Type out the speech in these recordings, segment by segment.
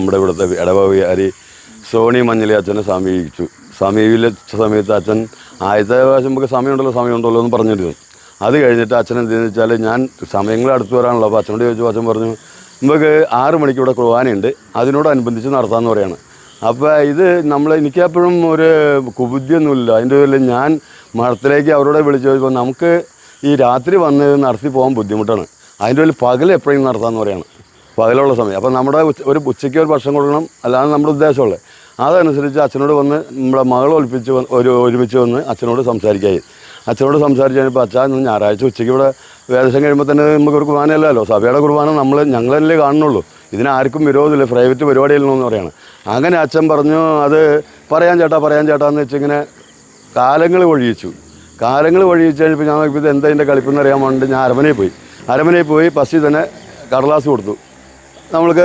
നമ്മുടെ ഇവിടുത്തെ ഇടവകാരി സോണി മഞ്ഞളി അച്ഛനെ സമീപിച്ചു. സമീപിച്ച സമയത്ത് അച്ഛൻ ആദ്യത്തെ പ്രാവശ്യം നമുക്ക് സമയമുണ്ടല്ലോ സമയമുണ്ടല്ലോ എന്ന് പറഞ്ഞിരുന്നു. അത് കഴിഞ്ഞിട്ട് അച്ഛൻ എന്തെന്ന് വെച്ചാൽ ഞാൻ സമയങ്ങൾ അടുത്ത് വരാനുള്ള അപ്പോൾ അച്ഛനോട് ചോദിച്ചു അച്ഛൻ പറഞ്ഞു നമുക്ക് ആറ് മണിക്ക് ഇവിടെ കുർബാനയുണ്ട്. അതിനോടനുബന്ധിച്ച് നടത്താമെന്ന് പറയാണ്. അപ്പോൾ ഇത് നമ്മൾ എനിക്കപ്പോഴും ഒരു കുബുദ്ധിയൊന്നുമില്ല. അതിന്റെ പേരിൽ ഞാൻ മഠത്തിലേക്ക് അവരോട് വിളിച്ചു ചോദിച്ചപ്പോൾ നമുക്ക് ഈ രാത്രി വന്ന് നടത്തി പോകാൻ ബുദ്ധിമുട്ടാണ്. അതിന്റെ പേരിൽ പകൽ എപ്പോഴെങ്കിലും നടത്താമെന്ന് പറയാണ്. പകലുള്ള സമയം. അപ്പം നമ്മുടെ ഒരു ഉച്ചയ്ക്ക് ഒരു ഭക്ഷണം കൊടുക്കണം. അല്ലാതെ നമ്മുടെ ഉദ്ദേശമുള്ളത് അതനുസരിച്ച് അച്ഛനോട് വന്ന് നമ്മുടെ മകൾ ഒളിപ്പിച്ച് ഒരു ഒരുമിച്ച് വന്ന് അച്ഛനോട് സംസാരിക്കായി. അച്ഛനോട് സംസാരിച്ച് കഴിഞ്ഞപ്പോൾ അച്ഛൻ ഞായറാഴ്ച ഉച്ചയ്ക്ക് ഇവിടെ വേദശം കഴിയുമ്പോൾ തന്നെ നമുക്ക് ഒരു കുർബാനയല്ലല്ലോ. സഭയുടെ കുർബാന നമ്മൾ ഞങ്ങളല്ലേ കാണുന്നുള്ളൂ. ഇതിനാർക്കും വിരോധമില്ല. പ്രൈവറ്റ് പരിപാടിയില്ലെന്ന് പറയാണ്. അങ്ങനെ അച്ഛൻ പറഞ്ഞു അത് പറയാൻ ചേട്ടാ പറയാൻ ചേട്ടാ എന്ന് വെച്ചിങ്ങനെ കാലങ്ങൾ ഒഴിയിച്ചു കാലങ്ങൾ ഒഴിയിച്ച് കഴിഞ്ഞപ്പോൾ ഞാൻ നോക്കിയപ്പോൾ ഇത് എന്താ ഇതിന്റെ കളിപ്പെന്ന് അറിയാൻ വേണ്ടി ഞാൻ അരമനയിൽ പോയി. അരമനയിൽ പോയി പസ്സി തന്നെ കടലാസ് കൊടുത്തു. നമ്മൾക്ക്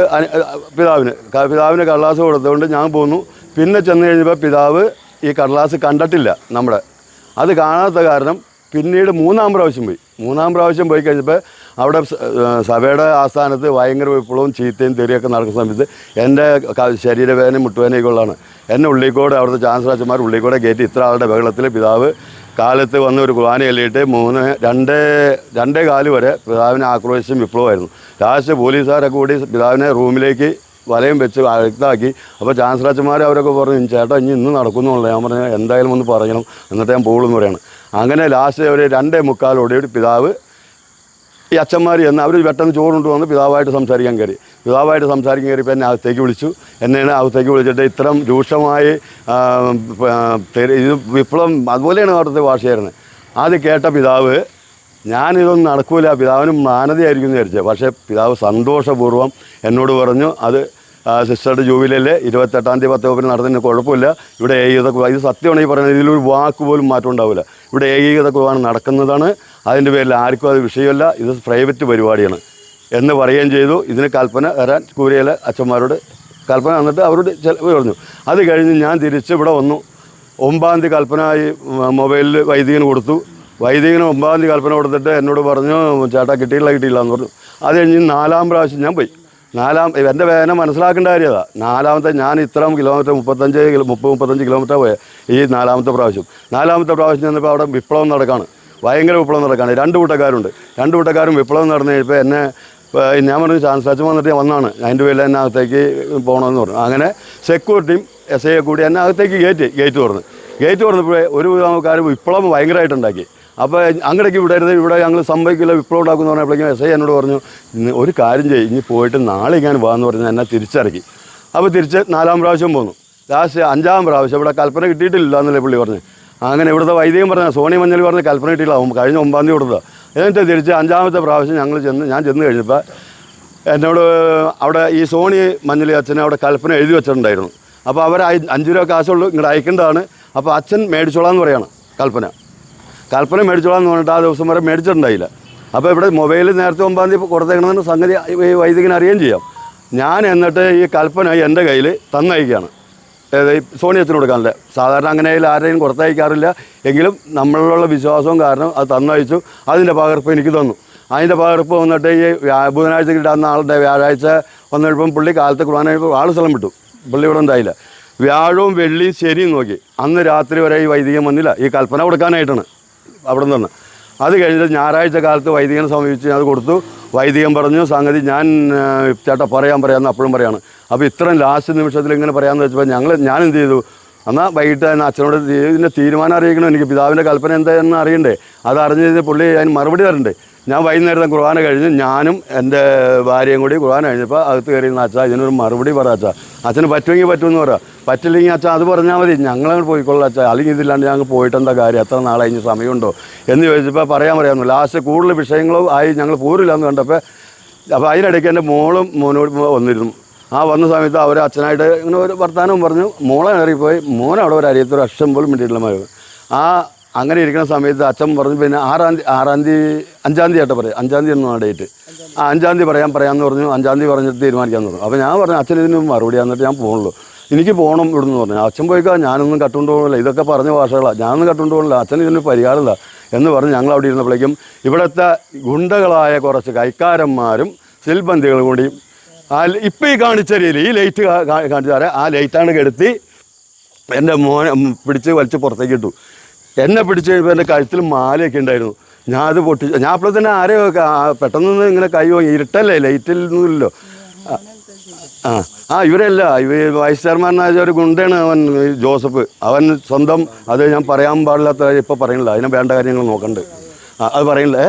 പിതാവിന്. പിതാവിന് കടലാസ് കൊടുത്തുകൊണ്ട് ഞാൻ പോന്നു. പിന്നെ ചെന്ന് കഴിഞ്ഞപ്പോൾ പിതാവ് ഈ കടലാസ് കണ്ടിട്ടില്ല നമ്മുടെ. അത് കാണാത്ത കാരണം പിന്നീട് മൂന്നാം പ്രാവശ്യം പോയി. മൂന്നാം പ്രാവശ്യം പോയി കഴിഞ്ഞപ്പോൾ അവിടെ സഭയുടെ ആസ്ഥാനത്ത് ഭയങ്കര വിപ്ലവവും ചീത്തയും തെറിയൊക്കെ നടക്കുന്ന സമയത്ത് എന്റെ ശരീരവേദനയും മുട്ടുവേദനയൊക്കെ ഉള്ളതാണ്. എന്നെ ഉള്ളിക്കോട് അവിടുത്തെ ചാൻസലർമാർ ഉള്ളിക്കോടെ കയറ്റി ഇത്ര ആളുടെ ബഹളത്തിൽ പിതാവ് കാലത്ത് വന്ന ഒരു കുർബാന ചൊല്ലിയിട്ട് മൂന്ന് രണ്ട് രണ്ടേ കാൽ വരെ പിതാവിനെ ആക്രോശിച്ചും വിപ്ലവമായിരുന്നു. ലാസ്റ്റ് പോലീസുകാരൊക്കെ കൂടി പിതാവിനെ റൂമിലേക്ക് വലയും വെച്ച് വ്യക്തമാക്കി അപ്പോൾ ചാൻസലർമാർ അവരൊക്കെ പറഞ്ഞു ചേട്ടാ ഇനി ഇന്ന് നടക്കുന്നുള്ളൂ ഞാൻ പറഞ്ഞു എന്തായാലും ഒന്ന് പറയണം. എന്നിട്ട് ഞാൻ പോകുള്ളൂ എന്ന് പറയണം. അങ്ങനെ ലാസ്റ്റ് ഒരു രണ്ടേ മുക്കാലോടെ പിതാവ് ഈ അച്ഛന്മാർ എന്ന് അവർ പെട്ടെന്ന് ചോറുണ്ട് വന്ന് പിതാവായിട്ട് സംസാരിക്കാൻ കയറി. പിതാവായിട്ട് സംസാരിക്കാൻ കയറിയപ്പോൾ എന്നെ അകത്തേക്ക് വിളിച്ചു. എന്നെയാണ് അകത്തേക്ക് വിളിച്ചിട്ട് ഇത്തരം രൂക്ഷമായി ഇത് വിപ്ലവം അതുപോലെയാണ് അവിടുത്തെ ഭാഷയായിരുന്നത് അത് കേട്ട പിതാവ് ഞാനിതൊന്നും നടക്കൂല പിതാവിനും മാനതയായിരിക്കും എന്ന് വിചാരിച്ചത് പക്ഷേ പിതാവ് സന്തോഷപൂർവം എന്നോട് പറഞ്ഞു അത് സിസ്റ്ററുടെ ജൂബിലിയിൽ ഇരുപത്തെട്ടാം തീയതി പത്ത് ഒപ്പിന് നടത്തുന്ന കുഴപ്പമില്ല. ഇവിടെ ഏകീകൃത ഇത് സത്യമാണ് ഈ പറയുന്നത് ഇതിലൊരു വാക്ക് പോലും മാറ്റം ഉണ്ടാവില്ല. ഇവിടെ ഏകീകൃത കുർബാന നടക്കുന്നതാണ് അതിന്റെ പേരിൽ ആർക്കും അത് വിഷയമല്ല. ഇത് പ്രൈവറ്റ് പരിപാടിയാണ്. എന്ന് പറയുകയും ചെയ്തു. ഇതിന് കൽപ്പന വരാൻ കൂരയിലെ അച്ഛന്മാരോട് കൽപ്പന വന്നിട്ട് അവരോട് പറഞ്ഞു. അത് കഴിഞ്ഞ് ഞാൻ തിരിച്ച് ഇവിടെ വന്നു. ഒമ്പതാം തീയതി കൽപ്പന ഈ മൊബൈലിൽ വൈദികന് കൊടുത്തു. വൈദികന് ഒമ്പതാം തീയതി കൽപ്പന കൊടുത്തിട്ട് എന്നോട് പറഞ്ഞു ചേട്ടാ കിട്ടിയില്ല കിട്ടിയില്ല എന്ന് പറഞ്ഞു. അത് കഴിഞ്ഞ് നാലാം പ്രാവശ്യം ഞാൻ പോയി. നാലാം എന്റെ വേദന മനസ്സിലാക്കേണ്ട കാര്യതാണ് നാലാമത്തെ ഞാൻ ഇത്രയും കിലോമീറ്റർ മുപ്പത്തഞ്ച് കിലോ മുപ്പത് മുപ്പത്തഞ്ച് കിലോമീറ്റർ പോയ ഈ നാലാമത്തെ പ്രാവശ്യം. നാലാമത്തെ പ്രാവശ്യം ചെന്നപ്പോൾ അവിടെ വിപ്ലവം നടക്കാണ്. ഭയങ്കര വിപ്ലവം നടക്കുകയാണ് രണ്ട് കൂട്ടക്കാരുണ്ട്. രണ്ട് കൂട്ടക്കാരും വിപ്ലവം നടന്നു കഴിഞ്ഞപ്പോൾ എന്നെ ഞാൻ പറഞ്ഞു ചാൻസ് അച്ഛൻ വന്നിട്ട് ഞാൻ വന്നാണ്. അതിന്റെ പേരിൽ എന്നെ അകത്തേക്ക് പോകണമെന്ന് പറഞ്ഞു. അങ്ങനെ സെക്യൂരിറ്റിയും എസ് ഐയെ കൂടി എന്നെ അകത്തേക്ക് ഗേറ്റ് ഗേറ്റ് തുറന്നു. ഗേറ്റ് തുറന്നപ്പോഴേ ഒരു കാര്യം വിപ്ലവം ഭയങ്കരമായിട്ടുണ്ടാക്കി. അപ്പോൾ അങ്ങടേക്ക് വിടരുത് ഇവിടെ ഞങ്ങൾ സംഭവിക്കില്ല വിപ്ലവം ഉണ്ടാക്കുമെന്ന് പറഞ്ഞപ്പോഴേക്കും എസ് ഐ എന്നോട് പറഞ്ഞു ഒരു കാര്യം ചെയ്യും ഇനി പോയിട്ട് നാളെ ഞാൻ വാന്ന് പറഞ്ഞ് എന്നെ തിരിച്ചിറക്കി. അപ്പോൾ തിരിച്ച് നാലാം പ്രാവശ്യം പോന്നു. ലാസ്റ്റ് അഞ്ചാം പ്രാവശ്യം ഇവിടെ കൽപ്പന കിട്ടിയിട്ടില്ല എന്നല്ലേ പുള്ളി പറഞ്ഞു. അങ്ങനെ ഇവിടുത്തെ വൈദികം പറഞ്ഞ സോണി മഞ്ഞൾ പറഞ്ഞ കൽപ്പന അവൻ കഴിഞ്ഞ ഒമ്പതാം തീയതി കൊടുത്തത്. എന്നിട്ട് തിരിച്ച് അഞ്ചാമത്തെ പ്രാവശ്യം ഞങ്ങൾ ചെന്ന് ഞാൻ ചെന്ന് കഴിഞ്ഞപ്പോൾ എന്നോട് അവിടെ ഈ സോണി മഞ്ഞളി അച്ഛനെ അവിടെ കൽപ്പന എഴുതി വെച്ചിട്ടുണ്ടായിരുന്നു. അപ്പോൾ അവർ അഞ്ച് രൂപ കാശുള്ളൂ ഇങ്ങോട്ട് അയക്കേണ്ടതാണ്. അപ്പോൾ അച്ഛൻ മേടിച്ചോളാന്ന് പറയാണ് കൽപ്പന. കൽപ്പന മേടിച്ചോളാന്ന് പറഞ്ഞിട്ട് ആ ദിവസം വരെ മേടിച്ചിട്ടുണ്ടായില്ല. അപ്പോൾ ഇവിടെ മൊബൈലിൽ നേരത്തെ ഒമ്പതാം തീയതി കൊടുത്തേക്കണമെന്ന് സംഗതി ഈ വൈദികന് അറിയുകയും ചെയ്യാം. ഞാൻ എന്നിട്ട് ഈ കൽപ്പന എന്റെ കയ്യിൽ തന്നയക്കുകയാണ്. സോണി അച്ഛന് കൊടുക്കാനല്ലേ സാധാരണ അങ്ങനെ ആരെയും കുറത്തയക്കാറില്ല എങ്കിലും നമ്മളിലുള്ള വിശ്വാസവും കാരണം അത് തന്നയച്ചു. അതിന്റെ പകർപ്പ് എനിക്ക് തന്നു. അതിന്റെ പകർപ്പ് വന്നിട്ട് ഈ ബുധനാഴ്ച കിട്ടാവുന്ന ആളുടെ വ്യാഴാഴ്ച വന്നപ്പം പുള്ളി കാലത്ത് കുറവാനായിട്ട് ആൾ സ്ഥലം വിട്ടു. പുള്ളി ഇവിടെ ഉണ്ടായില്ല. വ്യാഴവും വെള്ളിയും ശരിയും നോക്കി. അന്ന് രാത്രി വരെ ഈ വൈദികം വന്നില്ല. ഈ കൽപ്പന കൊടുക്കാനായിട്ടാണ് അവിടെ നിന്ന് അത് കഴിഞ്ഞിട്ട് ഞായറാഴ്ച കാലത്ത് വൈദികനെ സമീപിച്ച് ഞാൻ അത് കൊടുത്തു. വൈദികൻ പറഞ്ഞു സംഗതി ഞാൻ ചേട്ടാ പറയാൻ പറയാമെന്ന് അപ്പോഴും പറയാണ്. അപ്പോൾ ഇത്രയും ലാസ്റ്റ് നിമിഷത്തിൽ ഇങ്ങനെ പറയാമെന്ന് വെച്ചപ്പോൾ ഞങ്ങൾ ഞാൻ എന്ത് ചെയ്തു? എന്നാൽ വൈകിട്ട് തന്നെ അച്ഛനോട് ഇതിന്റെ തീരുമാനം അറിയിക്കണം? എനിക്ക് പിതാവിന്റെ കൽപ്പന എന്താണെന്ന് അറിയണ്ടേ? അത് അറിഞ്ഞ് പുള്ളി അതിന് മറുപടി തരണ്ടേ? ഞാൻ വൈകുന്നേരത്തെ കുർബാന കഴിഞ്ഞ് ഞാനും എന്റെ ഭാര്യയും കൂടി കുർബാന കഴിഞ്ഞപ്പോൾ അകത്ത് കയറി അച്ഛാ ഇതിനൊരു മറുപടി പറ അച്ഛാ. അച്ഛന് പറ്റുമെങ്കിൽ പറ്റുമെന്ന് പറ. പറ്റില്ലെങ്കിൽ അച്ഛാ അത് പറഞ്ഞാൽ മതി. ഞങ്ങളങ്ങോട്ട് പോയിക്കൊള്ളാം അച്ഛാ. അല്ലെങ്കിൽ ഇതില്ലാണ്ട് ഞങ്ങൾ പോയിട്ടെന്താ കാര്യം? എത്ര നാളെ കഴിഞ്ഞ് സമയമുണ്ടോ? എന്ന് ചോദിച്ചപ്പോൾ പറയാൻ പറയാമെന്നു. ലാസ്റ്റ് കൂടുതൽ വിഷയങ്ങളും ആയി ഞങ്ങൾ പോരില്ല എന്ന് കണ്ടപ്പോൾ അപ്പോൾ അതിനിടയ്ക്ക് എന്റെ മോളും മോനോട് വന്നിരുന്നു. ആ വന്ന സമയത്ത് അവർ അച്ഛനായിട്ട് ഇങ്ങനെ ഒരു വർത്താനവും പറഞ്ഞു. മോളെ കയറിപ്പോയി. മോനവിടെ ഒരു അരിയത്തൊരു അക്ഷം പോലും മിണ്ടിയിട്ടില്ല ആ അങ്ങനെ ഇരിക്കുന്ന സമയത്ത് അച്ഛൻ പറഞ്ഞു പിന്നെ ആറാം തീയതി ആറാം തീയതി അഞ്ചാം തീയതി ആട്ടെ പറയാം. അഞ്ചാം തീയതി എന്നാണ് ഡേറ്റ് ആ അഞ്ചാം തീയതി പറയാൻ പറയാമെന്ന് പറഞ്ഞു. അഞ്ചാം തീയതി പറഞ്ഞിട്ട് തീരുമാനിക്കാമെന്ന് പറഞ്ഞു. അപ്പോൾ ഞാൻ പറഞ്ഞു അച്ഛൻ ഇതിന് മറുപടി എന്നിട്ട് ഞാൻ പോകുള്ളൂ എനിക്ക് പോകണം ഇവിടുന്ന് പറഞ്ഞു. അച്ഛൻ പോയിക്കാ ഞാനൊന്നും കട്ടുകൊണ്ട് പോകണില്ല ഇതൊക്കെ പറഞ്ഞ ഭാഷകളാണ് ഞാനൊന്നും കട്ടുകൊണ്ട് പോകണില്ല അച്ഛൻ ഇതിന് പരിഹാരമില്ല എന്ന് പറഞ്ഞ് ഞങ്ങൾ അവിടെ ഇരുന്നപ്പോഴേക്കും ഇവിടുത്തെ ഗുണ്ടകളായ കുറച്ച് കൈക്കാരന്മാരും സിൽബന്ധികൾ കൂടി ആ ഇപ്പം ഈ കാണിച്ച രീതിയിൽ ഈ ലൈറ്റ് കാണിച്ചാറേ ആ ലൈറ്റാണ് കെടുത്തി എന്റെ മോനെ പിടിച്ച് വലിച്ച് പുറത്തേക്ക് ഇട്ടു. എന്നെ പിടിച്ചു കഴിയുമ്പോൾ എന്റെ കഴുത്തിൽ മാലയൊക്കെ ഉണ്ടായിരുന്നു. ഞാൻ അത് പൊട്ടി ഞാൻ അപ്പോൾ തന്നെ ആരെയോ പെട്ടെന്ന് ഇങ്ങനെ കൈ വാങ്ങി ഇരുട്ടല്ലേ? ലൈറ്റിൽ ഒന്നുമില്ലല്ലോ ആ ആ ഇവരല്ല. ഇവ വൈസ് ചെയർമാനായ ഒരു ഗുണ്ടയാണ് അവൻ ജോസഫ്. അവൻ സ്വന്തം അത് ഞാൻ പറയാൻ പാടില്ലാത്ത ഇപ്പോൾ പറയണില്ല അതിനെ വേണ്ട കാര്യങ്ങൾ നോക്കണ്ട്. അത് പറയണില്ല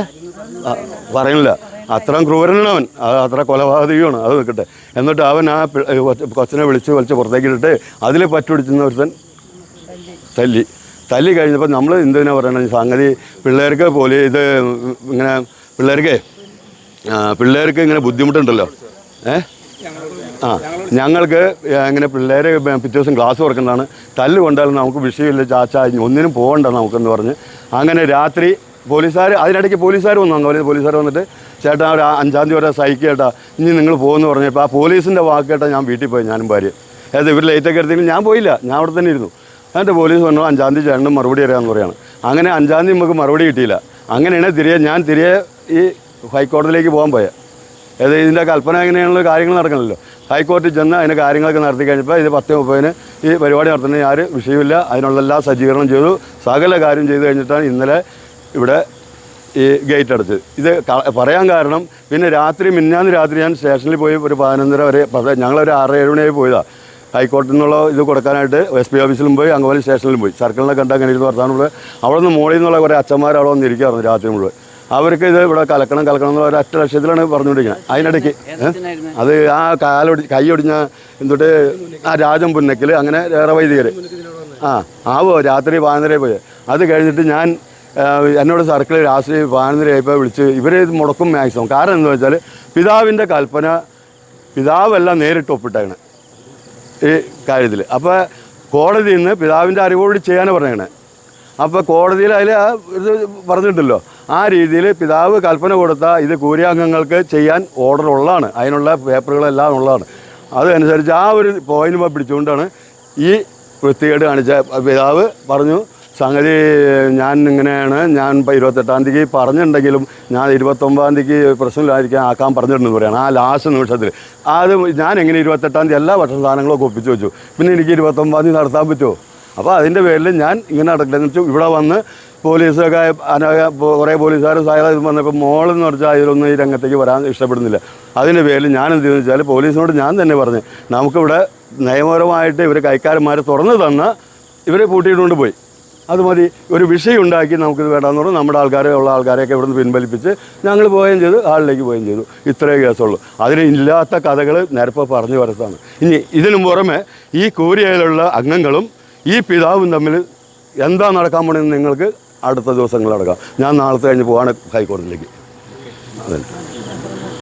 പറയണില്ല അത്രയും ക്രൂരനാണ് അവൻ. അത് അത്ര കൊലപാതകമാണ്. അത് നിൽക്കട്ടെ. എന്നിട്ട് അവൻ ആ കൊച്ചിനെ വിളിച്ച് വലിച്ച് പുറത്തേക്ക് ഇട്ടിട്ട് അതിൽ പറ്റുപിടിച്ചിരുന്ന ഒരുത്തൻ തല്ലി. തല്ലി കഴിഞ്ഞപ്പോൾ നമ്മൾ എന്തിനാ പറയണത് സംഗതി പിള്ളേർക്ക് പോലെ ഇത് ഇങ്ങനെ പിള്ളേർക്ക് പിള്ളേർക്ക് ഇങ്ങനെ ബുദ്ധിമുട്ടുണ്ടല്ലോ. ഏ? ആ ഞങ്ങൾക്ക് ഇങ്ങനെ പിള്ളേരെ പിറ്റേ ദിവസം ക്ലാസ് തുറക്കുന്നതാണ്. തല്ല് കൊണ്ടാലും നമുക്ക് വിഷയമില്ല ചാച്ച ഒന്നിനും പോകണ്ട നമുക്കെന്ന് പറഞ്ഞ്. അങ്ങനെ രാത്രി പോലീസുകാർ അതിനിടയ്ക്ക് പോലീസുകാർ വന്നു അങ്ങനെ പോലീസുകാർ വന്നിട്ട് ചേട്ടാ ഒരു അഞ്ചാം തീയതി വരെ സൈക്ക് കേട്ടാ ഇനി നിങ്ങൾ പോകുമെന്ന് പറഞ്ഞപ്പോൾ ആ പോലീസിന്റെ വാക്ക് കേട്ടാ ഞാൻ വീട്ടിൽ പോയി ഞാനും ഭാര്യ അതായത് ഇവർ ലേറ്റൊക്കെ എടുത്തെങ്കിലും ഞാൻ പോയില്ല ഞാൻ അവിടെ തന്നെ ഇരുന്നു. എന്നിട്ട് പോലീസ് പറഞ്ഞു അഞ്ചാം തീയതി ചേട്ടനും മറുപടി അറിയാമെന്ന് പറയാണ്. അങ്ങനെ അഞ്ചാം തീയതി നമുക്ക് മറുപടി കിട്ടിയില്ല. അങ്ങനെയാണ് തിരികെ ഞാൻ തിരികെ ഈ ഹൈക്കോടതിയിലേക്ക് പോകാൻ പോയത് ഏത് ഇതിന്റെ കൽപ്പന എങ്ങനെയാണുള്ള കാര്യങ്ങൾ നടക്കണമല്ലോ ഹൈക്കോടതി ചെന്ന് അതിന്റെ കാര്യങ്ങളൊക്കെ നടത്തി കഴിഞ്ഞപ്പോൾ ഇത് പത്ത് മുപ്പതിന് ഈ പരിപാടി നടത്തുന്ന ആര് വിഷയമില്ല. അതിനുള്ള എല്ലാ സജ്ജീകരണം ചെയ്തു. സകല കാര്യം ചെയ്തു കഴിഞ്ഞിട്ടാണ് ഇന്നലെ ഇവിടെ ഈ ഗേറ്റ് അടച്ചത്. ഇത് പറയാൻ കാരണം പിന്നെ രാത്രി മിന്നാന്ന് രാത്രി ഞാൻ സ്റ്റേഷനിൽ പോയി ഒരു പതിനൊന്നര വരെ ഞങ്ങളൊരു ആറ് ഏഴ് മണിയായി പോയതാണ് ഹൈക്കോടതിയിൽ നിന്നുള്ള ഇത് കൊടുക്കാനായിട്ട് എസ് പി ഓഫീസിലും പോയി അങ്കമാലി സ്റ്റേഷനിലും പോയി. സർക്കിളിനെ കണ്ട് അങ്ങനെ ഇരുന്ന് വർത്താനം ഉള്ളത് അവിടെ നിന്ന് മോളിൽ നിന്നുള്ള കുറേ അച്ഛന്മാർ അവിടെ വന്നിരിക്കുകയായിരുന്നു രാത്രി മുഴുവൻ. അവർക്ക് ഇത് ഇവിടെ കലക്കണം കലക്കണം എന്നുള്ള ഒരു ഒറ്റ ലക്ഷ്യത്തിലാണ് പറഞ്ഞുകൊണ്ടിരിക്കുന്നത്. അതിനിടയ്ക്ക് അത് ആ കാലൊടി കൈ ഒടിഞ്ഞ ആ രാജം പുന്നക്കൽ അങ്ങനെ വേറെ വൈദികർ ആ ആവോ രാത്രി പതിനൊന്നരയിൽ പോയി. അത് കഴിഞ്ഞിട്ട് ഞാൻ എന്നോട് സർക്കിൾ രാത്രി പതിനൊന്നരയായപ്പോൾ വിളിച്ച് ഇവർ ഇത് മുടക്കും മാക്സിമം. കാരണം എന്താ വെച്ചാൽ പിതാവിന്റെ കൽപ്പന പിതാവെല്ലാം നേരിട്ട് ഒപ്പിട്ടേക്കണേ. ഈ കാര്യത്തിൽ അപ്പോൾ കോടതി നിന്ന് പിതാവിന്റെ അറിവോട് ചെയ്യാനാണ് പറഞ്ഞേക്കണേ. അപ്പോൾ കോടതിയിൽ അതിൽ ഇത് പറഞ്ഞിട്ടുണ്ടല്ലോ. ആ രീതിയിൽ പിതാവ് കൽപ്പന കൊടുത്ത ഇത് കൂരിയാംഗങ്ങൾക്ക് ചെയ്യാൻ ഓർഡർ ഉള്ളതാണ്. അതിനുള്ള പേപ്പറുകളെല്ലാം ഉള്ളതാണ്. അതനുസരിച്ച് ആ ഒരു പോയിന്റ് പിടിച്ചുകൊണ്ടാണ് ഈ വൃത്തികേട് കാണിച്ച പിതാവ് പറഞ്ഞു സംഗതി ഞാൻ ഇങ്ങനെയാണ് ഞാൻ ഇപ്പോൾ ഇരുപത്തെട്ടാം തീയതി പറഞ്ഞിട്ടുണ്ടെങ്കിലും ഞാൻ ഇരുപത്തൊമ്പതാം തീയതി പ്രശ്നമില്ലായിരിക്കാൻ ആക്കാൻ പറഞ്ഞിട്ടുണ്ടെന്ന് പറയണം ആ ലാസ്റ്റ് നിമിഷത്തിൽ അത് ഞാൻ എങ്ങനെ ഇരുപത്തെട്ടാം തീയതി എല്ലാ ഭക്ഷണ സാധനങ്ങളൊക്കെ ഒപ്പിച്ച് വെച്ചു? പിന്നെ എനിക്ക് ഇരുപത്തൊമ്പതാം തീയതി നടത്താൻ പറ്റുമോ അപ്പോൾ അതിന്റെ പേരിൽ ഞാൻ ഇങ്ങനെ നടക്കില്ലെന്ന് വെച്ചാൽ ഇവിടെ വന്ന് പോലീസൊക്കെ കുറേ പോലീസുകാരും സഹായം വന്നപ്പോൾ മോളെന്ന് പറഞ്ഞാൽ അതിലൊന്നും ഈ രംഗത്തേക്ക് വരാൻ ഇഷ്ടപ്പെടുന്നില്ല. അതിന്റെ പേരിൽ ഞാൻ എന്ത് ചെയ്യുന്നു വെച്ചാൽ പോലീസിനോട് ഞാൻ തന്നെ പറഞ്ഞു നമുക്കിവിടെ നിയമപരമായിട്ട് ഇവർ കൈക്കാരന്മാർ തുറന്നു തന്ന് ഇവരെ പൂട്ടിയിട്ടുകൊണ്ട് പോയി. അത് മതി ഒരു വിഷയം ഉണ്ടാക്കി നമുക്കിത് വേണ്ടാന്ന് പറഞ്ഞു നമ്മുടെ ആൾക്കാരെ ഉള്ള ആൾക്കാരെയൊക്കെ ഇവിടുന്ന് പിൻവലിപ്പിച്ച് ഞങ്ങൾ പോവുകയും ചെയ്തു ആളിലേക്ക് പോവുകയും ചെയ്തു. ഇത്രയേ കേസുള്ളൂ. അതിന് ഇല്ലാത്ത കഥകൾ നേരത്തെ പറഞ്ഞു വരത്താണ് ഇനി ഇതിനു പുറമെ ഈ കോരിയയിലുള്ള അംഗങ്ങളും ഈ പിതാവും തമ്മിൽ എന്താ നടക്കാൻ പോണെന്ന് നിങ്ങൾക്ക് അടുത്ത ദിവസങ്ങൾ നടക്കാം ഞാൻ നാളത്തെ കഴിഞ്ഞ് പോവാണ് ഹൈക്കോടതിയിലേക്ക്. അതെ.